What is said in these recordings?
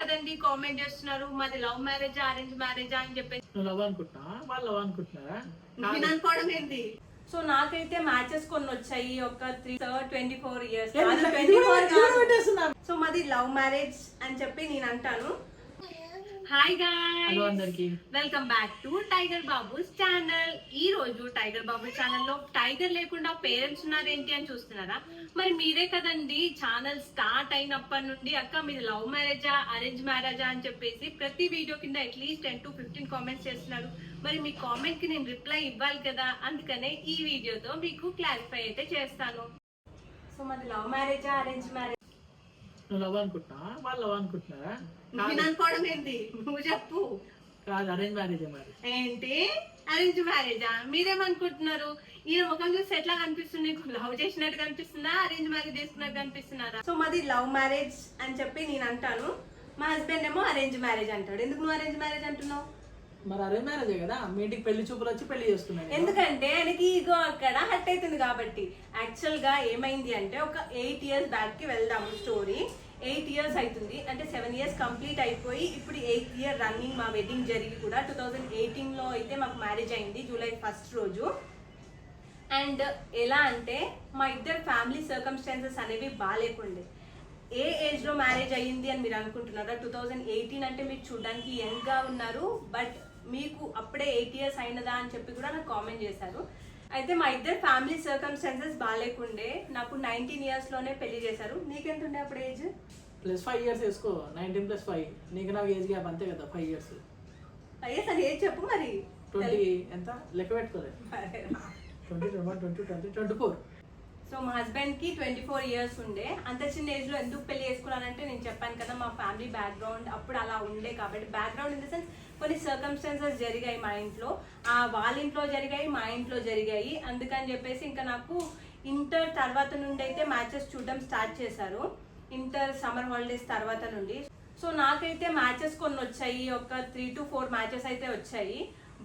కదండి కామెంట్ చేస్తున్నారు. మాది లవ్ మ్యారేజ్ అరేంజ్ మ్యారేజ్ అని చెప్పేసి. నువ్వు లవ్ అనుకుంటున్నావా? వాళ్ళు లవ్ అనుకుంటున్నారా? నేను అనుకోవడం ఏంటి? సో నాకైతే మ్యాచెస్ కొన్ని వచ్చాయి. ఒక three twenty four years twenty four పెట్టేస్తున్నా so మాది లవ్ మ్యారేజ్ అని చెప్పి నేను అంటాను. హాయ్ గాయ్ అందరికి. Welcome back to tiger Babu's channel ఈ రోజు టైగర్ బాబు ఛానల్లో టైగర్ లేకుండా పేరెంట్స్ ఉన్నారేంటి అని చూస్తున్నారా? మరి మీరే కదండి ఛానల్ స్టార్ట్ అయినప్పటి నుండి అక్క మీది లవ్ మ్యారేజా అరేంజ్ మ్యారేజా అని చెప్పేసి ప్రతి వీడియో కింద at least ten to fifteen comments చేస్తున్నారు. మరి మీ కామెంట్కి నేను రిప్లై ఇవ్వాలి కదా? అందుకనే ఈ వీడియోతో మీకు క్లారిఫై అయితే చేస్తాను. సో మాది లవ్ మ్యారేజా అరేంజ్ మ్యారేజ్ లవ్ అనుకుంటున్నావా? వాళ్ళు లవ్ అనుకుంటున్నారా? నేను అనుకోవడం ఏంటి? నువ్వు చెప్పు. కాదు అరేంజ్ మ్యారేజ్ ఏంటి? అరేంజ్ మ్యారేజా మీరేమనుకుంటున్నారు? ఈయన ముఖం చూస్తే ఎట్లా కనిపిస్తుంది? లవ్ చేసినట్టు కనిపిస్తుందా? అరేంజ్ మ్యారేజ్ చేసుకున్నట్టు కనిపిస్తున్నారా? సో మాది లవ్ మ్యారేజ్ అని చెప్పి నేను అంటాను. మా హస్బెండ్ ఏమో అరేంజ్ మ్యారేజ్ అంటాడు. ఎందుకు నువ్వు అరేంజ్ మ్యారేజ్ అంటున్నావు? మరి అరేంజ్ మ్యారేజే కదా? మీ ఇంటికి పెళ్ళి చూపులు వచ్చి పెళ్ళి చేసుకున్నాను ఎందుకంటే ఆయనకి ఈగో అక్కడ హట్ అవుతుంది కాబట్టి. యాక్చువల్గా ఏమైంది అంటే ఒక ఎయిట్ ఇయర్స్ బ్యాక్కి వెళ్దాము స్టోరీ ఎయిట్ ఇయర్స్ అవుతుంది అంటే సెవెన్ ఇయర్స్ కంప్లీట్ అయిపోయి ఇప్పుడు ఎయిత్ ఇయర్ రన్నింగ్ మా వెడ్డింగ్ జరిగి కూడా టూ థౌజండ్ ఎయిటీన్లో అయితే మాకు మ్యారేజ్ అయింది జూలై ఫస్ట్ రోజు. అండ్ ఎలా అంటే మా ఇద్దరు ఫ్యామిలీ సర్కమ్స్టాన్సెస్ అనేవి బాగాలేకుండే ఏ ఏజ్లో మ్యారేజ్ అయ్యింది అని మీరు అనుకుంటున్నారా? టూ థౌజండ్ ఎయిటీన్ అంటే మీరు చూడడానికి యంగ్గా ఉన్నారు బట్ మీకు అప్పుడే ఎయిట్ ఇయర్స్ అయినదా అని చెప్పి కూడా నాకు కామెంట్ చేశారు. అయితే మా ఇద్దరు ఫ్యామిలీ సర్కమ్స్టాన్సెస్ బాగాలేకుండే నాకు నైన్టీన్ ఇయర్స్లోనే పెళ్ళి చేశారు. నీకెంత ఉండే అప్పుడు ఏజ్ ప్లస్ ఫైవ్ ఇయర్స్ వేసుకో. నైన్టీన్ ప్లస్ ఫైవ్ నీకు నాకు ఏజ్ గ్యాప్ అంతే కదా ఫైవ్ ఇయర్స్ అయ్యే సరే ఏజ్ చెప్పు మరి. ట్వంటీ ఎంత? లెక్క పెట్టుకోలేదు twenty twenty twenty twenty four so మా హస్బెండ్కి ట్వంటీ ఫోర్ ఇయర్స్ ఉండే. అంత చిన్న ఏజ్లో ఎందుకు పెళ్ళి చేసుకున్నానంటే నేను చెప్పాను కదా మా ఫ్యామిలీ బ్యాక్గ్రౌండ్ అప్పుడు అలా ఉండే కాబట్టి. బ్యాక్గ్రౌండ్ ఇన్ ద సెన్స్ కొన్ని సర్కమ్స్టాన్సెస్ జరిగాయి మా ఇంట్లో. ఆ వాళ్ళ ఇంట్లో జరిగాయి మా ఇంట్లో జరిగాయి. అందుకని చెప్పేసి ఇంకా నాకు ఇంటర్ తర్వాత నుండి అయితే మ్యాచెస్ చూడడం స్టార్ట్ చేశారు. ఇంటర్ సమ్మర్ హాలిడేస్ తర్వాత నుండి. సో నాకైతే మ్యాచెస్ కొన్ని వచ్చాయి. ఒక త్రీ టు ఫోర్ మ్యాచెస్ అయితే వచ్చాయి.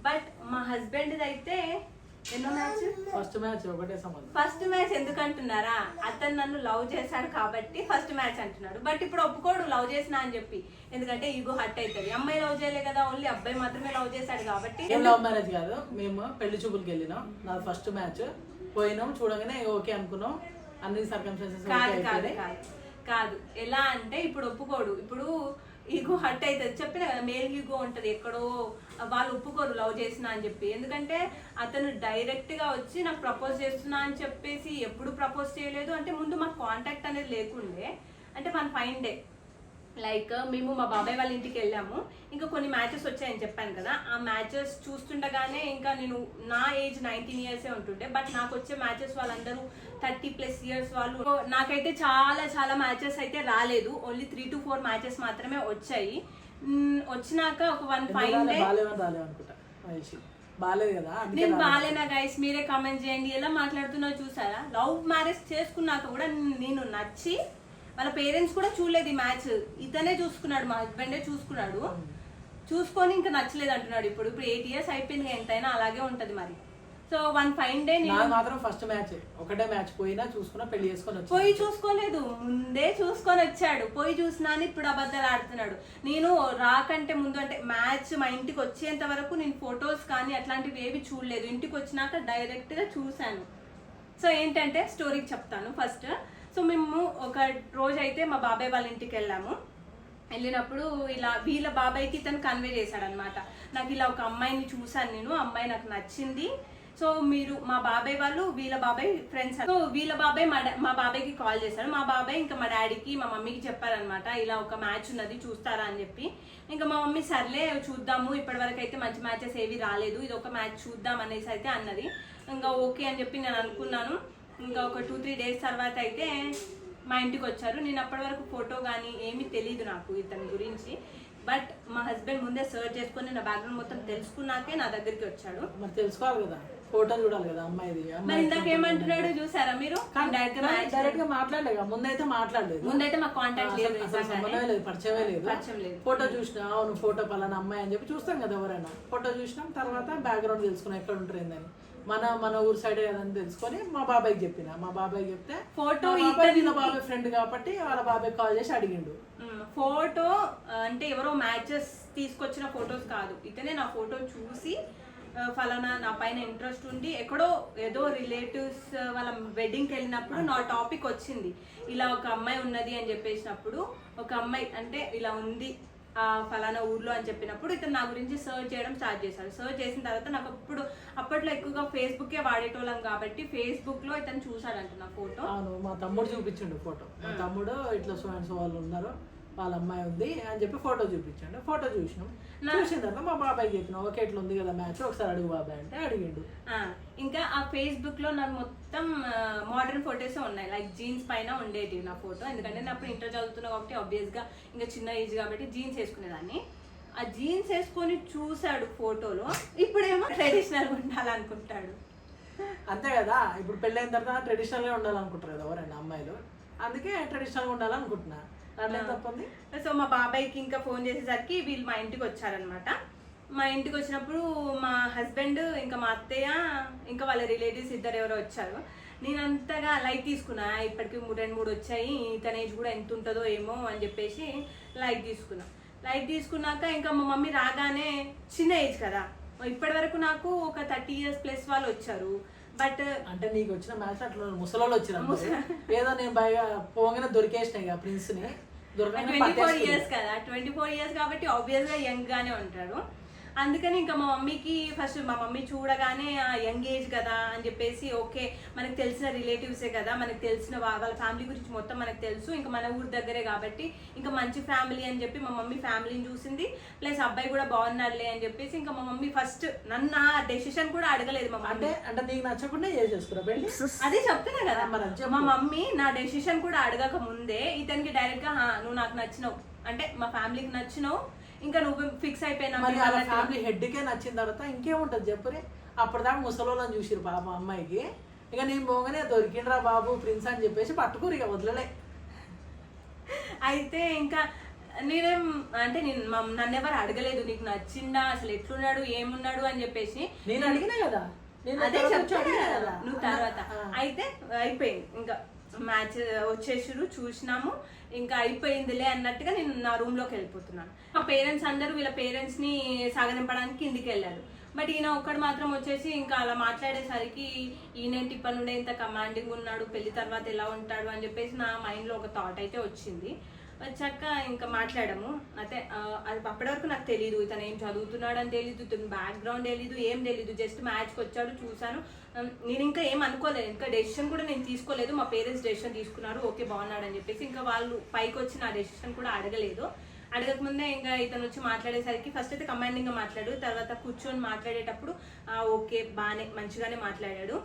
బట్ మా హస్బెండ్ అయితే ఎన్నో మ్యాచ్? ఫస్ట్ మ్యాచ్ ఒకటే సంబంధం. ఫస్ట్ మ్యాచ్ ఎందుకు అంటున్నారా అతను నన్ను లవ్ చేశాడు కాబట్టి ఫస్ట్ మ్యాచ్ అంటున్నాడు. బట్ ఇప్పుడు ఒప్పుకోడు లవ్ చేసినా అని చెప్పి. ఎందుకంటే ఈగో హట్ అవుతుంది. అమ్మాయి లవ్ చేయలే కదా ఓన్లీ అబ్బాయి మాత్రమే లవ్ చేశాడు కాబట్టి. లవ్ మ్యారేజ్ కాదు మేము పెళ్ళి చూపులకి వెళ్ళినాం. నాది ఫస్ట్ మ్యాచ్. పోయినాం చూడగానే ఓకే అనుకున్నాం. అన్ని సర్కమ్స్టాన్సెస్ కాదు కాదు. కాదు. ఎలా అంటే ఇప్పుడు ఒప్పుకోడు. ఇప్పుడు ఈగో హర్ట్ అవుతుంది. చెప్పిన కదా మేల్ ఈగో ఉంటుంది ఎక్కడో వాళ్ళు ఒప్పుకోరు లవ్ చేసినా అని చెప్పి. ఎందుకంటే అతను డైరెక్ట్గా వచ్చి నాకు ప్రపోజ్ చేస్తున్నా అని చెప్పేసి ఎప్పుడు ప్రపోజ్ చేయలేదు. అంటే ముందు మాకు కాంటాక్ట్ అనేది లేకుండే. అంటే మన ఫైన్ డే లైక్ మేము మా బాబాయ్ వాళ్ళ ఇంటికి వెళ్ళాము. ఇంకా కొన్ని మ్యాచెస్ వచ్చాయని చెప్పాను కదా ఆ మ్యాచెస్ చూస్తుండగానే ఇంకా నేను నా ఏజ్ నైన్టీన్ ఇయర్సే ఉంటుండే బట్ నాకు వచ్చే మ్యాచెస్ వాళ్ళందరూ థర్టీ ప్లస్ ఇయర్స్ వాళ్ళు. నాకైతే చాలా చాలా మ్యాచెస్ అయితే రాలేదు. Only three to four matches మాత్రమే వచ్చాయి. వచ్చినాక ఒక వన్ ఫైవ్ డే బాగాలేదు కదా నేను. బాగాలేనా గైస్ మీరే కామెంట్ చేయండి. ఎలా మాట్లాడుతున్నా చూసారా? లవ్ మ్యారేజ్ చేసుకున్నాక కూడా నేను నచ్చి వాళ్ళ పేరెంట్స్ కూడా చూడలేదు ఈ మ్యాచ్. ఇతనే చూసుకున్నాడు మా హస్బెండే చూసుకున్నాడు. చూసుకొని ఇంకా నచ్చలేదు అంటున్నాడు ఇప్పుడు. ఇప్పుడు ఎయిట్ ఇయర్స్ అయిపోయింది ఎంతైనా అలాగే ఉంటది మరి. సో వన్ ఫైన్ డే నేను మాత్రం ఫస్ట్ మ్యాచ్ ఒకటే మ్యాచ్ పోయినా చూసుకున్నా పెళ్ళి చేసుకొని పోయి చూసుకోలేదు. ముందే చూసుకొని వచ్చాడు. పోయి చూసినా అని ఇప్పుడు అబద్ధాలు ఆడుతున్నాడు. నేను రాకంటే ముందు అంటే మ్యాచ్ మా ఇంటికి వచ్చేంత వరకు నేను ఫొటోస్ కానీ అట్లాంటివి ఏవి చూడలేదు. ఇంటికి వచ్చినాక డైరెక్ట్గా చూశాను. సో ఏంటంటే స్టోరీకి చెప్తాను. ఫస్ట్ సో మేము ఒక రోజు అయితే మా బాబాయ్ వాళ్ళ ఇంటికి వెళ్ళాము. వెళ్ళినప్పుడు ఇలా వీళ్ళ బాబాయ్కి ఇతను కన్వే చేశాడనమాట నాకు ఇలా ఒక అమ్మాయిని చూశాను నేను అమ్మాయి నాకు నచ్చింది. సో మీరు మా బాబాయ్ వాళ్ళు వీళ్ళ బాబాయ్ ఫ్రెండ్స్ సో వీళ్ళ బాబాయ్ మా మా బాబాయ్కి కాల్ చేశాడు. మా బాబాయ్ ఇంకా మా డాడీకి మా మమ్మీకి చెప్పారనమాట ఇలా ఒక మ్యాచ్ ఉన్నది చూస్తారా? అని చెప్పి. ఇంకా మా మమ్మీ సర్లే చూద్దాము. ఇప్పటి వరకు అయితే మంచి మ్యాచెస్ ఏవి రాలేదు. ఇది ఒక మ్యాచ్ చూద్దాం అనేసి అయితే అన్నది. ఇంకా ఓకే అని చెప్పి నేను అనుకున్నాను. ఇంకా ఒక టూ త్రీ డేస్ తర్వాత అయితే మా ఇంటికి వచ్చారు. నేను అప్పటి వరకు ఫోటో కానీ ఏమీ తెలియదు నాకు ఇతని గురించి. బట్ మా హస్బెండ్ ముందే సర్చ్ చేసుకొని నా బ్యాక్గ్రౌండ్ మొత్తం తెలుసుకున్నాకే నా దగ్గరికి వచ్చాడు. మరి తెలుసుకోవాలి కదా. ఫోటో చూడాలి కదా అమ్మాయిది. మరి ఇందాక ఏమంటున్నాడు చూసారా మీరు? డైరెక్ట్గా మాట్లాడలేదు ముందైతే మాట్లాడలేదు. ముందైతే మా కాంటాక్ట్ లేదు సంబంధమే లేదు పరిచయమే లేదు. పరిచయం లేదు. ఫోటో చూసినా అవును ఫోటో పలానా అమ్మాయి అని చెప్పి చూస్తాం కదా ఎవరైనా. ఫోటో చూసినాం తర్వాత బ్యాక్గ్రౌండ్ తెలుసుకున్నాం ఎక్కడ ఉంటారు ఏందని మన మన ఊరు సైడ్ అని తెలుసుకొని మా బాబాయ్కి చెప్పిన. మా బాబాయ్కి చెప్తే ఫోటో మా బాబాయ్ వీళ్ళ బాబాయ్ ఫ్రెండ్ కాబట్టి వాళ్ళ బాబాయ్ కాల్ చేసి అడిగిండు. ఫోటో అంటే ఎవరో మ్యాచెస్ తీసుకొచ్చిన ఫొటోస్ కాదు. ఇతనే నా ఫోటో చూసి ఫలానా నా పైన ఇంట్రెస్ట్ ఉండి ఎక్కడో ఏదో రిలేటివ్స్ వాళ్ళ వెడ్డింగ్కి వెళ్ళినప్పుడు నా టాపిక్ వచ్చింది. ఇలా ఒక అమ్మాయి ఉన్నది అని చెప్పేసినప్పుడు ఒక అమ్మాయి అంటే ఇలా ఉంది ఫలానా ఊర్లో అని చెప్పినప్పుడు ఇతను నా గురించి సర్చ్ చేయడం స్టార్ట్ చేశాడు. సర్చ్ చేసిన తర్వాత నాకు అప్పుడు అప్పట్లో ఎక్కువగా ఫేస్బుకే వాడేటోళ్ళం కాబట్టి ఫేస్బుక్లో ఇతను చూసాడంట నా ఫోటో అవును మా తమ్ముడు చూపించిండు ఫోటో మా తమ్ముడు ఇట్లా సో అండ్ సో వాళ్ళు ఉన్నారు. వాళ్ళ అమ్మాయి ఉంది అని చెప్పి ఫోటో చూపించండు. ఫోటో చూసినాం. చూసిన తర్వాత మా బాబాయ్ చెప్పిన ఓకే ఇట్లా ఉంది కదా మ్యాచ్ ఒకసారి అడుగు బాబాయ్ అంటే అడిగిండు. ఇంకా ఆ ఫేస్బుక్లో నాకు మొత్తం మోడర్న్ ఫొటోస్ ఉన్నాయి. లైక్ జీన్స్ పైన ఉండేటివి నా ఫోటో. ఎందుకంటే నేను అప్పుడు ఇంటర్ చదువుతున్నా కాబట్టి ఆబ్వియస్గా ఇంకా చిన్న ఏజ్ కాబట్టి జీన్స్ వేసుకునేదాన్ని. ఆ జీన్స్ వేసుకొని చూశాడు ఫోటోలో. ఇప్పుడేమో ట్రెడిషనల్ ఉండాలనుకుంటాడు. అంతే కదా. ఇప్పుడు పెళ్ళైన తర్వాత ట్రెడిషనల్గా ఉండాలనుకుంటారు కదా ఎవరైనా అమ్మాయిలు. అందుకే ట్రెడిషనల్గా ఉండాలనుకుంటున్నా. సో మా బాబాయ్కి ఇంకా ఫోన్ చేసేసరికి వీళ్ళు మా ఇంటికి వచ్చారనమాట మా ఇంటికి వచ్చినప్పుడు మా హస్బెండ్ ఇంకా మా అత్తయ్య ఇంకా వాళ్ళ రిలేటివ్స్ ఇద్దరు ఎవరో వచ్చారు. నేను అంతగా లైట్ తీసుకున్నా ఇప్పటికి మూడు రెండు మూడు వచ్చాయి ఇతని ఏజ్ కూడా ఎంత ఉంటుందో ఏమో అని చెప్పేసి లైట్ తీసుకున్నా. లైట్ తీసుకున్నాక ఇంకా మా మమ్మీ రాగానే చిన్న ఏజ్ కదా ఇప్పటి వరకు నాకు ఒక థర్టీ ఇయర్స్ ప్లస్ వాళ్ళు వచ్చారు. బట్ అంటే నీకు వచ్చిన మ్యాచ్ అట్లా ముసలోళ్ళు వచ్చిన ఏదో నేను బాగా పోగానే దొరికేసినాయి కదా ప్రిన్స్ని ట్వంటీ ఫోర్. ఇయర్స్ కదా. ట్వంటీ ఫోర్ ఇయర్స్ కాబట్టి ఆబ్వియస్గా యంగ్ గానే ఉంటాడు. అందుకని ఇంకా మా మమ్మీకి ఫస్ట్ మా మమ్మీ చూడగానే యంగ్ ఏజ్ కదా అని చెప్పేసి ఓకే మనకు తెలిసిన రిలేటివ్సే కదా మనకు తెలిసిన వాళ్ళ ఫ్యామిలీ గురించి మొత్తం మనకు తెలుసు. ఇంకా మన ఊరి దగ్గరే కాబట్టి ఇంకా మంచి ఫ్యామిలీ అని చెప్పి మా మమ్మీ ఫ్యామిలీని చూసింది. ప్లస్ అబ్బాయి కూడా బాగున్నాడులే అని చెప్పేసి ఇంకా మా మమ్మీ ఫస్ట్ నన్ను ఆ డెసిషన్ కూడా అడగలేదు మా అంటే అంటే నీకు నచ్చకుండా పెళ్ళి? అదే చెప్తున్నా కదా. మా మమ్మీ నా డెసిషన్ కూడా అడగక ముందే ఇతనికి డైరెక్ట్గా "హా, నువ్వు నాకు నచ్చినావు. అంటే మా ఫ్యామిలీకి నచ్చినావు ఇంకా నువ్వు ఫిక్స్ అయిపోయినా ఫ్యామిలీ హెడ్కే నచ్చిన తర్వాత ఇంకేముంటది చెప్పురే అప్పటిదాకా ముసలోళ్ళని చూసిరు పాప అమ్మాయికి. ఇక నేను పోగానే దొరికిండ్రా బాబు ప్రిన్స్ అని చెప్పేసి పట్టుకురు ఇక వదలలే. అయితే ఇంకా నేనేం అంటే నేను మా- నన్ను ఎవరు అడగలేదు నీకు నచ్చిందా అసలు ఎట్లున్నాడు ఏమున్నాడు అని చెప్పేసి. నేను అడిగినా కదా? అదే కదా నువ్వు తర్వాత. అయితే అయిపోయింది. ఇంకా మ్యాచ్ వచ్చేసిరు చూసినాము. ఇంకా అయిపోయిందిలే అన్నట్టుగా నేను నా రూమ్లోకి వెళ్ళిపోతున్నాను. మా పేరెంట్స్ అందరూ వీళ్ళ పేరెంట్స్ని సాగనింపడానికి కిందికి వెళ్ళారు బట్ ఈయన ఒక్కడు మాత్రం వచ్చేసి ఇంకా అలా మాట్లాడేసరికి ఈయనేంటి ఇప్పటి నుండే ఇంత కమాండింగ్ ఉన్నాడు పెళ్ళి తర్వాత ఎలా ఉంటాడు? అని చెప్పేసి నా మైండ్లో ఒక థాట్ అయితే వచ్చింది. వచ్చాక ఇంకా మాట్లాడము. అయితే అది అప్పటి వరకు నాకు తెలియదు ఇతను ఏం చదువుతున్నాడు అని తెలియదు ఇతను బ్యాక్గ్రౌండ్ తెలీదు ఏం తెలీదు. జస్ట్ మ్యాచ్కి వచ్చాడు చూశాను. Um, నేను ఇంకా ఏం అనుకోలేదు. ఇంకా డెసిషన్ కూడా నేను తీసుకోలేదు. మా పేరెంట్స్ డెసిషన్ తీసుకున్నారు. ఓకే బాగున్నాడు అని చెప్పేసి ఇంకా వాళ్ళు పైకి వచ్చి నా డెసిషన్ కూడా అడగలేదు. అడగకముందే ఇంకా ఇతను వచ్చి మాట్లాడేసరికి ఫస్ట్ అయితే కమాండింగ్గా మాట్లాడు తర్వాత కూర్చొని మాట్లాడేటప్పుడు ఓకే బాగానే మంచిగానే మాట్లాడాడు.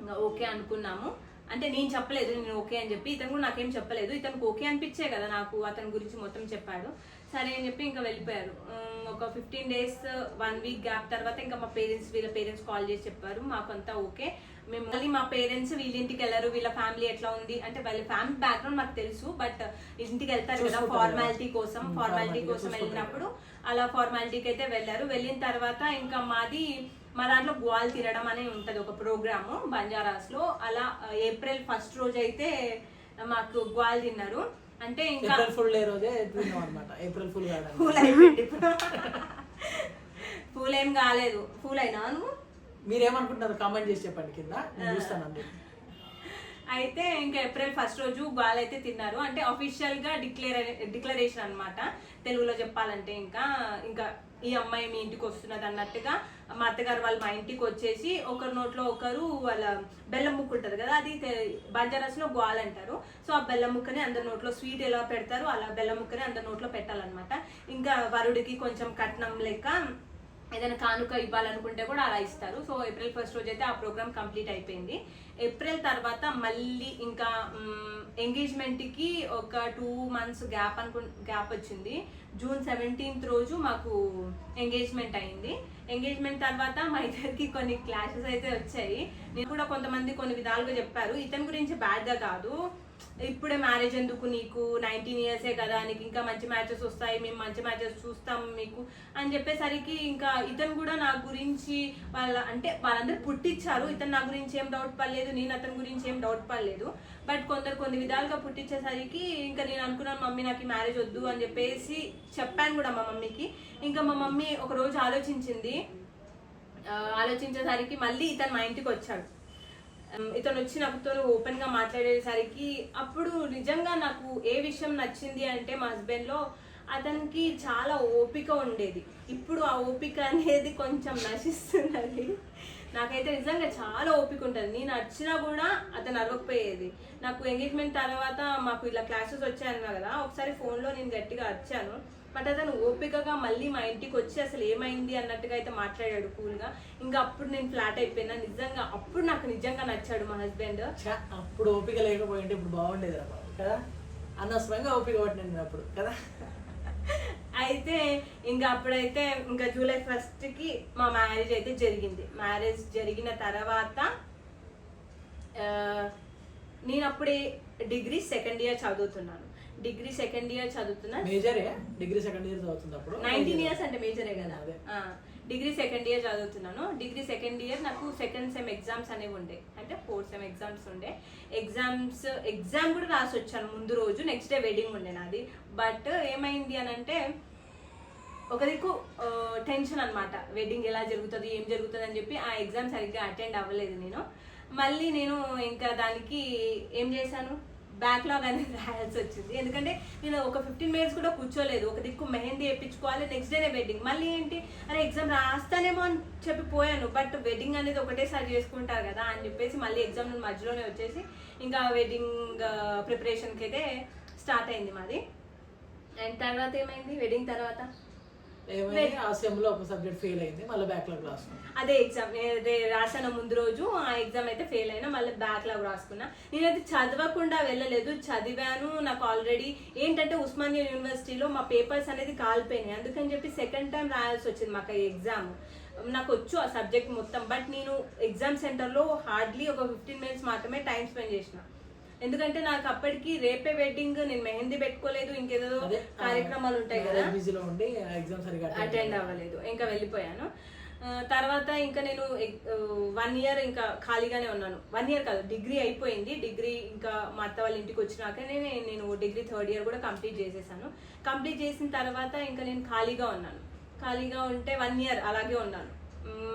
ఇంకా ఓకే అనుకున్నాము. అంటే నేను చెప్పలేదు. నేను ఓకే అని చెప్పి ఇతను కూడా నాకేం చెప్పలేదు. ఇతనికి ఓకే అనిపించే కదా నాకు అతని గురించి మొత్తం చెప్పాడు. సరే అని చెప్పి ఇంకా వెళ్ళిపోయారు. ఒక fifteen days one week gap తర్వాత ఇంకా మా పేరెంట్స్ వీళ్ళ పేరెంట్స్ కాల్ చేసి చెప్పారు. మాకంతా ఓకే. మేము మళ్ళీ మా పేరెంట్స్ వీళ్ళ ఇంటికి వెళ్ళారు. వీళ్ళ ఫ్యామిలీ ఎట్లా ఉంది? అంటే వాళ్ళ ఫ్యామిలీ బ్యాక్గ్రౌండ్ మాకు తెలుసు బట్ ఇంటికి వెళ్తారు కదా. ఫార్మాలిటీ కోసం ఫార్మాలిటీ కోసం. వెళ్ళినప్పుడు అలా ఫార్మాలిటీకి అయితే వెళ్ళారు. వెళ్ళిన తర్వాత ఇంకా మాది మా దాంట్లో గోవాల్ తినడం అనే ఉంటది ఒక ప్రోగ్రాము బంజారాస్లో అలా ఏప్రిల్ ఫస్ట్ రోజు అయితే మాకు గోవాల్ తిన్నారు. అంటే ఇంకా ఏప్రిల్ ఫుల్ డే రోజే తిన్నాం అనమాట ఏప్రిల్ ఫుల్ కాదు ఫూల్ అయిపోయింది ఏం కాలేదు. ఫూల్ అయినా నువ్వు? మీరేమనుకుంటున్నారు? కామెంట్ చేసి చెప్పండి కింద. నేను చూస్తాను అండి అయితే ఇంకా ఏప్రిల్ ఫస్ట్ రోజు గాల్ అయితే తిన్నారు. అంటే అఫీషియల్గా డిక్లేర్ డిక్లరేషన్ అనమాట తెలుగులో చెప్పాలంటే ఇంకా ఇంకా ఈ అమ్మాయి మీ ఇంటికి వస్తున్నది అన్నట్టుగా మా అత్తగారు వాళ్ళు మా ఇంటికి వచ్చేసి ఒకరి నోట్లో ఒకరు వాళ్ళ బెల్లం ముక్క ఉంటుంది కదా అది బంజారాస్లో గ్వాల్ అంటారు. సో ఆ బెల్లం ముక్కని అందరి నోట్లో స్వీట్ ఎలా పెడతారో అలా బెల్లం ముక్కని అందరి నోట్లో పెట్టాలన్నమాట. ఇంకా వరుడికి కొంచెం కట్నం లెక్క ఏదైనా కానుక ఇవ్వాలనుకుంటే కూడా అలా ఇస్తారు. సో ఏప్రిల్ ఫస్ట్ రోజు అయితే ఆ ప్రోగ్రామ్ కంప్లీట్ అయిపోయింది. ఏప్రిల్ తర్వాత మళ్ళీ ఇంకా ఎంగేజ్మెంట్కి ఒక టూ మంత్స్ గ్యాప్ అనుకు గ్యాప్ వచ్చింది. జూన్ సెవెంటీన్త్ రోజు మాకు ఎంగేజ్మెంట్ అయింది. ఎంగేజ్మెంట్ తర్వాత మా ఇద్దరికి కొన్ని క్లాషెస్ అయితే వచ్చాయి. నేను కూడా కొంతమంది కొన్ని విధాలుగా చెప్పారు. ఇతని గురించి బ్యాడ్గా కాదు. ఇప్పుడే మ్యారేజ్ ఎందుకు నీకు? నైన్టీన్ ఇయర్సే కదా నీకు ఇంకా మంచి మ్యాచెస్ వస్తాయి మేము మంచి మ్యాచెస్ చూస్తాం మీకు అని చెప్పేసరికి ఇంకా ఇతను కూడా నా గురించి వాళ్ళ అంటే వాళ్ళందరూ పుట్టించారు ఇతను నా గురించి ఏం డౌట్ పడలేదు నేను అతని గురించి ఏం డౌట్ పడలేదు. బట్ కొందరు కొన్ని విధాలుగా పుట్టించేసరికి ఇంకా నేను అనుకున్నాను మమ్మీ నాకు మ్యారేజ్ వద్దు అని చెప్పేసి చెప్పాను కూడా మా మమ్మీకి. ఇంకా మా మమ్మీ ఒక రోజు ఆలోచించింది. ఆలోచించేసరికి మళ్ళీ ఇతను మా ఇంటికి వచ్చాడు. Um, ఇతను వచ్చి నాకుతో ఓపెన్గా మాట్లాడేసరికి అప్పుడు నిజంగా నాకు ఏ విషయం నచ్చింది అంటే మా హస్బెండ్లో అతనికి చాలా ఓపిక ఉండేది. ఇప్పుడు ఆ ఓపిక అనేది కొంచెం నశిస్తున్నది నాకైతే నిజంగా చాలా ఓపిక ఉంటుంది. నేను నచ్చినా కూడా అతను అరవకపోయేది నాకు ఎంగేజ్మెంట్ తర్వాత మాకు ఇలా క్లాసెస్ వచ్చాయన్నా కదా ఒకసారి ఫోన్లో నేను గట్టిగా వచ్చాను బట్ అతను ఓపికగా మళ్ళీ మా ఇంటికి వచ్చి అసలు ఏమైంది అన్నట్టుగా అయితే మాట్లాడాడు కూల్గా ఇంకా అప్పుడు నేను ఫ్లాట్ అయిపోయినా. నిజంగా అప్పుడు నాకు నిజంగా నచ్చాడు మా హస్బెండ్ అప్పుడు ఓపిక లేకపోయింటే ఇప్పుడు బాగుండేది కదా? అనవసరంగా ఓపిక పట్టినాను నేను అప్పుడు కదా? అయితే ఇంకా అప్పుడైతే ఇంకా జూలై ఫస్ట్కి మా మ్యారేజ్ అయితే జరిగింది. మ్యారేజ్ జరిగిన తర్వాత నేను అప్పుడే డిగ్రీ సెకండ్ ఇయర్ చదువుతున్నాను. డిగ్రీ సెకండ్ ఇయర్ చదువుతున్నా మేజరే? డిగ్రీ సెకండ్ ఇయర్ చదువుతుంది అప్పుడు నైన్టీన్ ఇయర్స్ అంటే మేజరే కదా. డిగ్రీ సెకండ్ ఇయర్ చదువుతున్నాను. డిగ్రీ సెకండ్ ఇయర్ నాకు సెకండ్ సెమ్ ఎగ్జామ్స్ అనేవి ఉండే. అంటే ఫోర్త్ సెమ్ ఎగ్జామ్స్ ఉండే. ఎగ్జామ్స్ ఎగ్జామ్ కూడా రాసి వచ్చాను ముందు రోజు. నెక్స్ట్ డే వెడ్డింగ్ ఉండే నాది. బట్ ఏమైంది అని అంటే ఒక దిక్కు టెన్షన్ అన్నమాట. వెడ్డింగ్ ఎలా జరుగుతుంది ఏం జరుగుతుంది అని చెప్పి ఆ ఎగ్జామ్ సరిగ్గా అటెండ్ అవ్వలేదు నేను. మళ్ళీ నేను ఇంకా దానికి ఏం చేశాను? బ్యాక్లాగ్ అనేది రాయాల్సి వచ్చింది. ఎందుకంటే నేను ఒక ఫిఫ్టీన్ మినిట్స్ కూడా కూర్చోలేదు. ఒక దిక్కు మెహందీ వేయించుకోవాలి నెక్స్ట్ డేనే వెడ్డింగ్ మళ్ళీ ఏంటి? అరే ఎగ్జామ్ రాస్తానేమో అని చెప్పి పోయాను. బట్ వెడ్డింగ్ అనేది ఒకటేసారి చేసుకుంటారు కదా అని చెప్పేసి మళ్ళీ ఎగ్జామ్ మధ్యలోనే వచ్చేసి ఇంకా వెడ్డింగ్ ప్రిపరేషన్కి uh, అయితే స్టార్ట్ అయింది మాది. అండ్ తర్వాత ఏమైంది? వెడ్డింగ్ తర్వాత? ఆ ఒక సబ్జెక్ట్ ఫెయిల్ అయింది మళ్ళీ బ్యాక్లాగ్ అదే ఎగ్జామ్ అదే రాసిన ముందు రోజు ఆ ఎగ్జామ్ అయితే ఫెయిల్ అయినా మళ్ళీ బ్యాక్లాగ్ రాసుకున్నా. నేనైతే చదవకుండా వెళ్ళలేదు చదివాను. నాకు ఆల్రెడీ ఏంటంటే ఉస్మానియా యూనివర్సిటీలో మా పేపర్స్ అనేది కాలిపోయినాయి. అందుకని చెప్పి సెకండ్ టైం రాయాల్సి వచ్చింది మాకు ఎగ్జామ్ నాకు వచ్చు ఆ సబ్జెక్ట్ మొత్తం బట్ నేను ఎగ్జామ్ సెంటర్లో హార్డ్లీ ఒక ఫిఫ్టీన్ మినిట్స్ మాత్రమే టైం స్పెండ్ చేసిన. ఎందుకంటే నాకు అప్పటికి రేపే వెడ్డింగ్ నేను మెహందీ పెట్టుకోలేదు ఇంకేదో కార్యక్రమాలు ఉంటాయి కదా. బిజీలో ఉండి ఎగ్జామ్ సరిగా అటెండ్ అవ్వలేదు. ఇంకా వెళ్ళిపోయాను. తర్వాత ఇంకా నేను వన్ ఇయర్ ఇంకా ఖాళీగానే ఉన్నాను. వన్ ఇయర్ కాదు డిగ్రీ అయిపోయింది. డిగ్రీ ఇంకా మా అత్త వాళ్ళ ఇంటికి వచ్చినాకనే నేను డిగ్రీ థర్డ్ ఇయర్ కూడా కంప్లీట్ చేసేసాను. కంప్లీట్ చేసిన తర్వాత ఇంకా నేను ఖాళీగా ఉన్నాను. ఖాళీగా ఉంటే వన్ ఇయర్ అలాగే ఉన్నాను.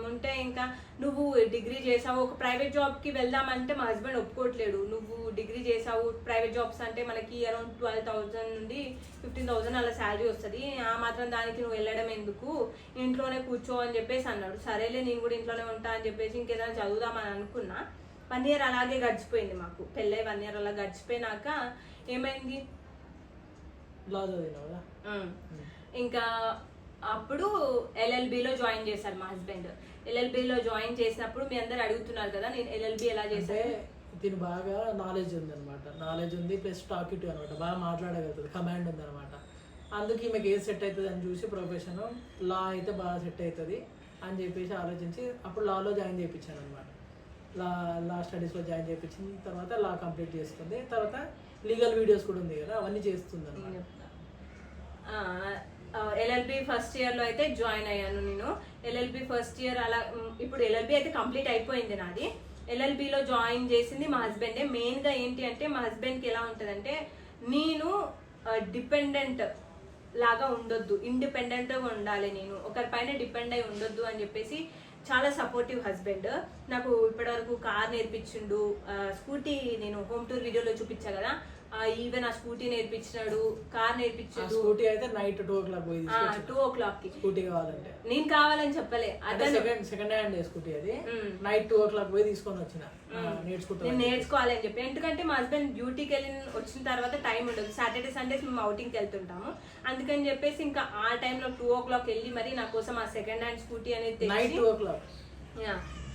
ఉంటే ఇంకా నువ్వు డిగ్రీ చేసావు. ఒక ప్రైవేట్ జాబ్కి వెళ్దామంటే మా హస్బెండ్ ఒప్పుకోవట్లేడు. నువ్వు డిగ్రీ చేసావు ప్రైవేట్ జాబ్స్ అంటే మనకి అరౌండ్ ట్వెల్వ్ థౌజండ్ నుండి ఫిఫ్టీన్ థౌజండ్ అలా శాలరీ వస్తుంది. ఆ మాత్రం దానికి నువ్వు వెళ్ళడం ఎందుకు? ఇంట్లోనే కూర్చో అని చెప్పేసి అన్నాడు. సరేలే నేను కూడా ఇంట్లోనే ఉంటా అని చెప్పేసి ఇంకేదైనా చదువుదామని అనుకున్నా. వన్ ఇయర్ అలాగే గడిచిపోయింది మాకు. పెళ్ళై వన్ ఇయర్ అలా గడిచిపోయినాక ఏమైంది. ఇంకా అప్పుడు ఎల్ఎల్బిలో జాయిన్ చేశారు మా హస్బెండ్. ఎల్ఎల్బిలో జాయిన్ చేసినప్పుడు మీ అందరు అడుగుతున్నారు కదా నేను ఎల్ఎల్బి ఎలా చేశాను? దీని బాగా నాలెడ్జ్ ఉంది అనమాట నాలెడ్జ్ ఉంది ప్లస్ టాకిటివ్ అనమాట బాగా మాట్లాడగలుగుతుంది కమాండ్ ఉంది అనమాట అందుకే ఈమెకి ఏది సెట్ అవుతుంది అని చూసి ప్రొఫెషన్ లా అయితే బాగా సెట్ అవుతుంది అని చెప్పేసి ఆలోచించి అప్పుడు లాలో జాయిన్ చేయించాను అనమాట లా లా స్టడీస్లో జాయిన్ చేయించిన తర్వాత లా కంప్లీట్ చేసుకుంది. తర్వాత లీగల్ వీడియోస్ కూడా ఉంది కదా అవన్నీ చేస్తుంది అనమాట ఎల్ఎల్బి ఫస్ట్ ఇయర్లో అయితే జాయిన్ అయ్యాను నేను. ఎల్ఎల్బి ఫస్ట్ ఇయర్ అలా ఇప్పుడు ఎల్ఎల్బి అయితే కంప్లీట్ అయిపోయింది నాది. ఎల్ఎల్బిలో జాయిన్ చేసింది మా హస్బెండే. మెయిన్గా ఏంటి అంటే మా హస్బెండ్కి ఎలా ఉంటుందంటే నేను డిపెండెంట్ లాగా ఉండొద్దు. ఇండిపెండెంట్గా ఉండాలి నేను. ఒకరి పైన డిపెండ్ అయి ఉండొద్దు అని చెప్పేసి చాలా సపోర్టివ్ హస్బెండ్. నాకు ఇప్పటివరకు కార్ నేర్పించిండు. స్కూటీ నేను హోమ్ టూర్ వీడియోలో చూపించా కదా. ఈవెన్ ఆ స్కూటీ నేర్పించినాడు కార్ నేర్పించాడు. స్కూటీ అయితే నైట్ టూ ఓ క్లాక్ పోయి టూ ఓ క్లాక్కి స్కూటీ కావాలంటే. నేను కావాలని చెప్పలే. అతను సెకండ్ సెకండ్ హ్యాండ్ స్కూటీ అది. నైట్ టూ ఓ క్లాక్ పోయి తీసుకొని వచ్చిన. నేను నేర్చుకుంటాను నేర్చుకోవాలి అని చెప్పి. ఎందుకంటే మా హస్బెండ్ డ్యూటీకి వెళ్ళిన వచ్చిన తర్వాత టైం ఉండదు. సాటర్డే సండేస్ మేము అవుటింగ్కి వెళ్తుంటాము. అందుకని చెప్పేసి ఇంకా ఆ టైంలో టూ ఓ క్లాక్ వెళ్ళి మరి నా కోసం ఆ సెకండ్ హ్యాండ్ స్కూటీ అనేది night two o'clock.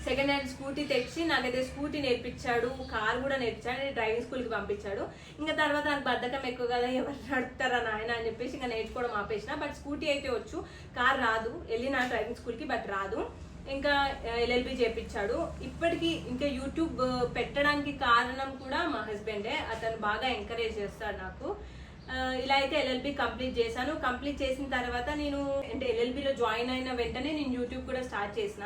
Second hand scooty తెచ్చి నాకైతే స్కూటీ నేర్పించాడు కార్ కూడా నేర్పించాడు డ్రైవింగ్ స్కూల్కి పంపించాడు. ఇంకా తర్వాత నాకు బద్ధకం ఎక్కువ కదా ఎవరు నడుపుతారా నాయన అని చెప్పేసి ఇంకా నేర్చుకోవడం ఆపేసిన. బట్ స్కూటీ అయితే వచ్చు కార్ రాదు వెళ్ళి నా డ్రైవింగ్ స్కూల్కి బట్ రాదు. ఇంకా ఎల్ఎల్బి చేపించాడు. ఇప్పటికీ ఇంకా యూట్యూబ్ పెట్టడానికి కారణం కూడా మా హస్బెండే. అతను బాగా ఎంకరేజ్ చేస్తాడు నాకు. ఇలా అయితే ఎల్ఎల్బి కంప్లీట్ చేశాను. కంప్లీట్ చేసిన తర్వాత నేను అంటే ఎల్ఎల్బిలో జాయిన్ అయిన వెంటనే నేను యూట్యూబ్ కూడా స్టార్ట్ చేసిన.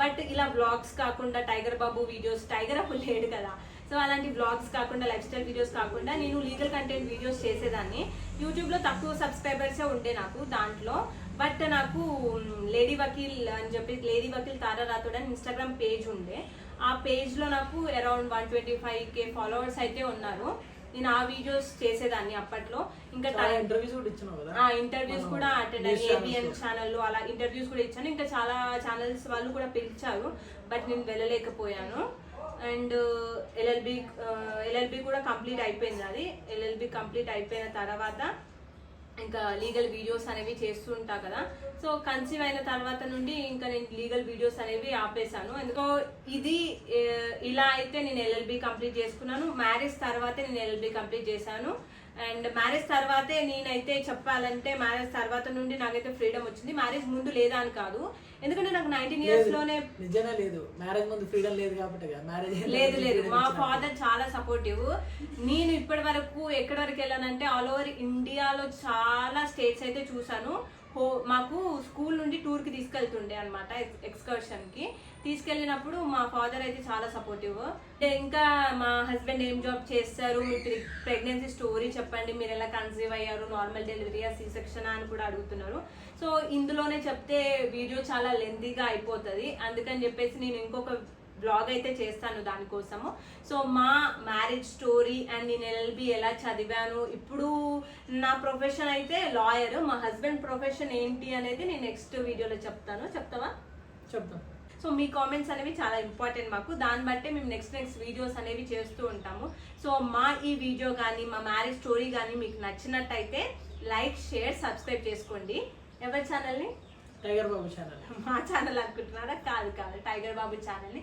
బట్ ఇలా బ్లాగ్స్ కాకుండా టైగర్ బాబు వీడియోస్ టైగర్ అప్పుడు లేడు కదా. సో అలాంటి బ్లాగ్స్ కాకుండా లైఫ్ స్టైల్ వీడియోస్ కాకుండా నేను లీగల్ కంటెంట్ వీడియోస్ చేసేదాన్ని. యూట్యూబ్లో తక్కువ సబ్స్క్రైబర్సే ఉండే నాకు దాంట్లో. బట్ నాకు లేడీ వకీల్ అని చెప్పి లేడీ వకీల్ తారా రాథోడ్ అని ఇన్స్టాగ్రామ్ పేజ్ ఉండే. ఆ పేజ్లో నాకు around one twenty five K followers అయితే ఉన్నారు. నేను ఆ వీడియోస్ చేసేదాన్ని అప్పట్లో. ఇంకా ఇంటర్వ్యూస్ కూడా కదా? ఆ ఇంటర్వ్యూస్ కూడా అటెండ్ అయ్యి ఏబిఎన్. ఛానల్లో అలా ఇంటర్వ్యూస్ కూడా ఇచ్చాను. ఇంకా చాలా ఛానల్స్ వాళ్ళు కూడా పిలిచారు బట్ నేను వెళ్ళలేకపోయాను. అండ్ ఎల్ఎల్బి ఎల్ఎల్బి కూడా కంప్లీట్ అయిపోయింది అది. ఎల్ఎల్బి కంప్లీట్ అయిపోయిన తర్వాత ఇంకా లీగల్ వీడియోస్ అనేవి చేస్తూ ఉంటా కదా. సో కన్సీవ్ అయిన తర్వాత నుండి ఇంకా నేను లీగల్ వీడియోస్ అనేవి ఆపేశాను. ఎందుకో ఇది ఏ, ఇలా అయితే నేను ఎల్ఎల్బి కంప్లీట్ చేసుకున్నాను. మ్యారేజ్ తర్వాతే నేను ఎల్ఎల్బి కంప్లీట్ చేశాను. అండ్ మ్యారేజ్ తర్వాతే నేనైతే చెప్పాలంటే మ్యారేజ్ తర్వాత నుండి నాకైతే ఫ్రీడమ్ వచ్చింది. మ్యారేజ్ ముందు లేదా అని కాదు. ఎందుకంటే నాకు నైన్టీన్ ఇయర్స్లోనే నిజమే లేదు. మ్యారేజ్ ముందు ఫ్రీడమ్ లేదు కాబట్టి మ్యారేజ్ లేదు లేదు. మా ఫాదర్ చాలా సపోర్టివ్. నేను ఇప్పటి వరకు ఎక్కడి వరకు వెళ్ళానంటే ఆల్ ఓవర్ ఇండియాలో చాలా స్టేట్స్ అయితే చూసాను హో మాకు స్కూల్ నుండి టూర్కి తీసుకెళ్తుండే అనమాట ఎక్స్కర్షన్కి. తీసుకెళ్ళినప్పుడు మా ఫాదర్ అయితే చాలా సపోర్టివ్. ఇంకా మా హస్బెండ్ ఏం జాబ్ చేస్తారు? మీ ప్రెగ్నెన్సీ స్టోరీ చెప్పండి. మీరు ఎలా కన్సీవ్ అయ్యారు? నార్మల్ డెలివరీయా సీ సెక్షన్ అని కూడా అడుగుతున్నారు. సో ఇందులోనే చెప్తే వీడియో చాలా లెందీగా అయిపోతుంది. అందుకని చెప్పేసి నేను ఇంకొక బ్లాగ్ అయితే చేస్తాను దానికోసము. సో మా మ్యారేజ్ స్టోరీ అండ్ నేను ఎల్బి ఎలా చదివాను ఇప్పుడు నా ప్రొఫెషన్ అయితే లాయర్ మా హస్బెండ్ ప్రొఫెషన్ ఏంటి అనేది నేను నెక్స్ట్ వీడియోలో చెప్తాను. చెప్తావా? చెప్తాం. సో మీ కామెంట్స్ అనేవి చాలా ఇంపార్టెంట్ మాకు. దాన్ని బట్టే మేము నెక్స్ట్ నెక్స్ట్ వీడియోస్ అనేవి చేస్తూ ఉంటాము. సో మా ఈ వీడియో కానీ మా మ్యారేజ్ స్టోరీ కానీ మీకు నచ్చినట్టయితే లైక్ షేర్ సబ్స్క్రైబ్ చేసుకోండి. ఎవరి ఛానల్ని టైగర్ బాబు ఛానల్ మా ఛానల్ అనుకుంటున్నారా? కాదు కాదు. టైగర్ బాబు ఛానల్ని